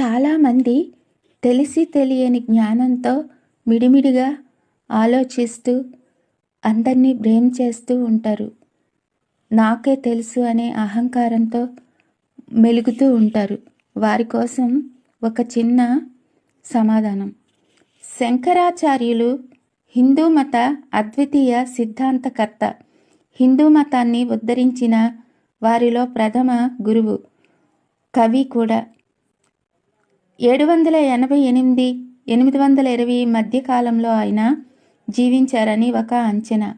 చాలామంది తెలిసి తెలియని జ్ఞానంతో మిడిమిడిగా ఆలోచిస్తూ అందరినీ బ్లేమ్ చేస్తూ ఉంటారు. నాకే తెలుసు అనే అహంకారంతో మెలుగుతూ ఉంటారు. వారి కోసం ఒక చిన్న సమాధానం. శంకరాచార్యులు హిందూ మత అద్వితీయ సిద్ధాంతకర్త. హిందూ మతాన్ని ఉద్ధరించిన వారిలో ప్రథమ గురువు. కవి కూడా. ఏడు వందల ఎనభై ఎనిమిది ఎనిమిది వందల ఇరవై మధ్యకాలంలో ఆయన జీవించారని ఒక అంచనా.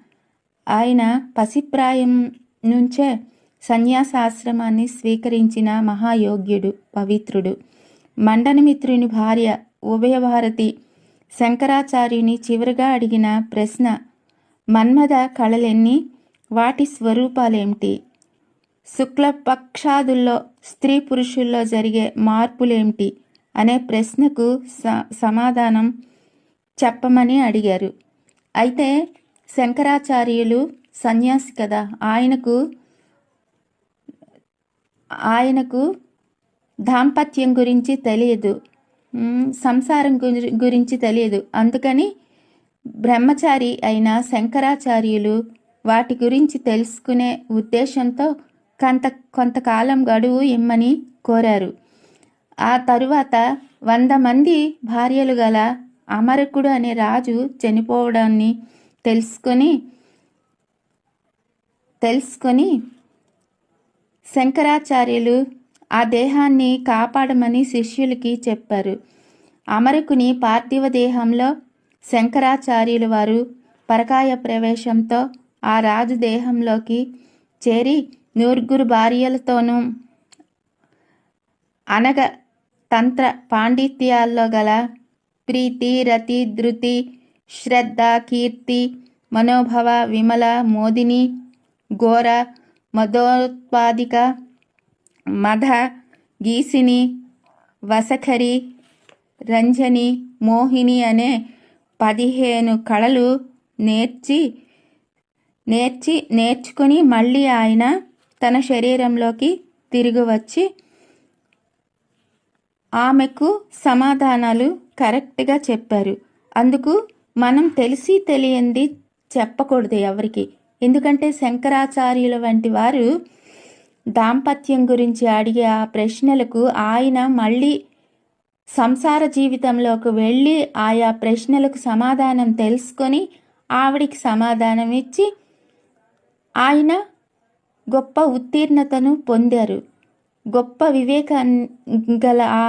ఆయన పసిప్రాయం నుంచే సన్యాసాశ్రమాన్ని స్వీకరించిన మహాయోగ్యుడు పవిత్రుడు. మండనమిత్రుని భార్య ఉభయభారతి శంకరాచార్యుని చివరిగా అడిగిన ప్రశ్న మన్మథ కళలెన్ని? వాటి స్వరూపాలేమిటి? శుక్లపక్షాదుల్లో స్త్రీ పురుషుల్లో జరిగే మార్పులేమిటి? అనే ప్రశ్నకు స సమాధానం చెప్పమని అడిగారు. అయితే శంకరాచార్యులు సన్యాసి కదా ఆయనకు ఆయనకు దాంపత్యం గురించి తెలియదు. సంసారం గురించి తెలియదు. అందుకని బ్రహ్మచారి అయిన శంకరాచార్యులు వాటి గురించి తెలుసుకునే ఉద్దేశంతో కొంత కొంతకాలం గడువు ఇమ్మని కోరారు. ఆ తరువాత వంద మంది భార్యలు గల అమరకుడు అనే రాజు చనిపోవడాన్ని తెలుసుకొని తెలుసుకొని శంకరాచార్యులు ఆ దేహాన్ని కాపాడమని శిష్యులకి చెప్పారు. అమరకుని పార్థివ దేహంలో శంకరాచార్యులు వారు పరకాయ ప్రవేశంతో ఆ రాజు దేహంలోకి చేరి నూరుగురు భార్యలతోనూ అనగ తంత్ర పాండిత్యాల్లో గల ప్రీతి రతి ధృతి శ్రద్ధ కీర్తి మనోభవ విమల మోదిని ఘోర మదోత్పాదిక మధ గీసిని వసఖరి రంజని మోహిని అనే పదిహేను కళలు నేర్చి నేర్చి నేర్చుకుని మళ్ళీ ఆయన తన శరీరంలోకి తిరిగి వచ్చి ఆమెకు సమాధానాలు కరెక్ట్గా చెప్పారు. అందుకు మనం తెలిసి తెలియంది చెప్పకూడదు ఎవరికి. ఎందుకంటే శంకరాచార్యుల వంటి వారు దాంపత్యం గురించి అడిగే ఆ ప్రశ్నలకు ఆయన మళ్ళీ సంసార జీవితంలోకి వెళ్ళి ఆయా ప్రశ్నలకు సమాధానం తెలుసుకొని ఆవిడికి సమాధానం ఇచ్చి ఆయన గొప్ప ఉత్తీర్ణతను పొందారు. గొప్ప వివేకం గల ఆ